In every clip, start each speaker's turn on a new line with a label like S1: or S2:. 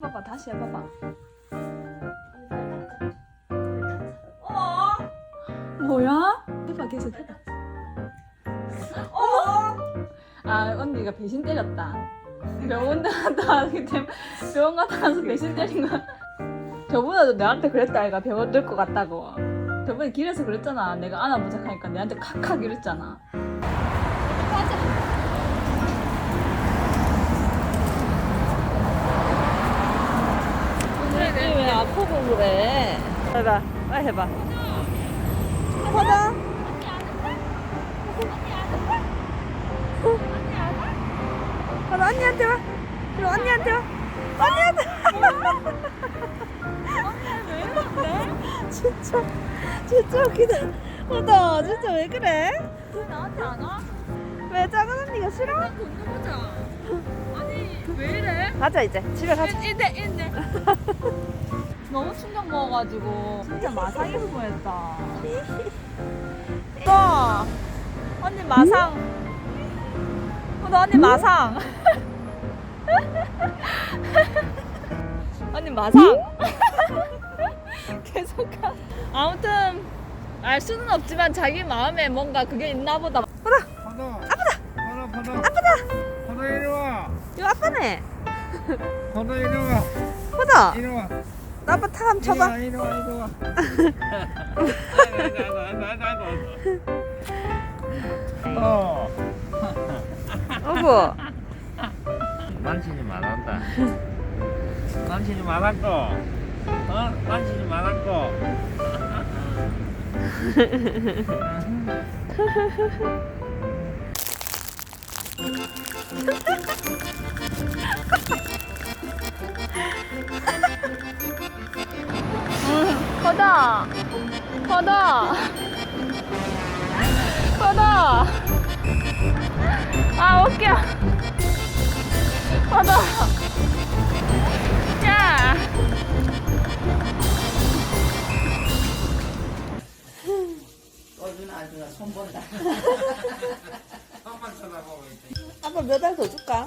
S1: 봐봐 다시 해봐봐.
S2: 어머.
S1: 뭐야? 해봐 계속 해봐.
S2: 어머.
S1: 아 언니가 배신 때렸다. 병원 갔다 왔기 때문에 병원 갔다 와서 배신 때린 거야. 저번에도 내한테 그랬다 아이가. 병원 들것 같다고. 저번에 길에서 그랬잖아. 내가 안아보자 하니까 내한테 칵칵 이랬잖아.
S2: 그래 왜 아프고 그래? 해봐. 빨리 해봐. 해봐. 그럼 언니한테 와. 그럼 언니한테 와. 언니한테. 왜 이러는데? 진짜 진짜 웃기다. 어나 진짜 왜 그래?
S1: 왜 나한테 안 와?
S2: 왜 작은 언니가 싫어?
S1: 궁금하자 아니 왜 이래?
S2: 가자 이제 집에 가자.
S1: 인데 인데 너무 충격 먹어가지고. 진짜 마상 입을 뻔했다.
S2: 또! 언니 마상. 어, 너 언니 마상. 언니 마상.
S1: 계속 가 아무튼 알 수는 없지만 자기 마음에 뭔가 그게 있나 보다.
S3: 파도 아프다. 파도 파도 아프다. 파도 이리 와.
S2: 이거 아빠네.
S3: 파도 이리 와.
S2: 보다.
S3: 이리 와
S2: 한번 쳐봐.
S3: 이리 와 이리 와 어.
S2: 어구.
S3: 만신이 많았다. 만신이 많았고. 어? 만신이 많았고
S1: 커다 커다 커다 아 웃겨. 커다 야.
S3: 한번 쳐다보고 있지.
S2: 아빠 몇알더 줄까?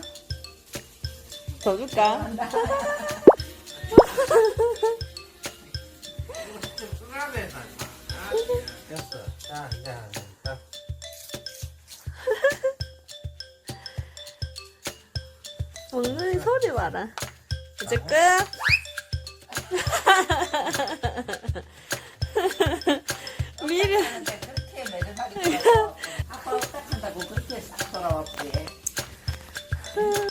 S2: 더 줄까? 먹는 소리 봐라. 이제 끝. 미래.
S4: 그렇게 매듭하게 아빠 없다 한다고 그렇게 싹 돌아왔지.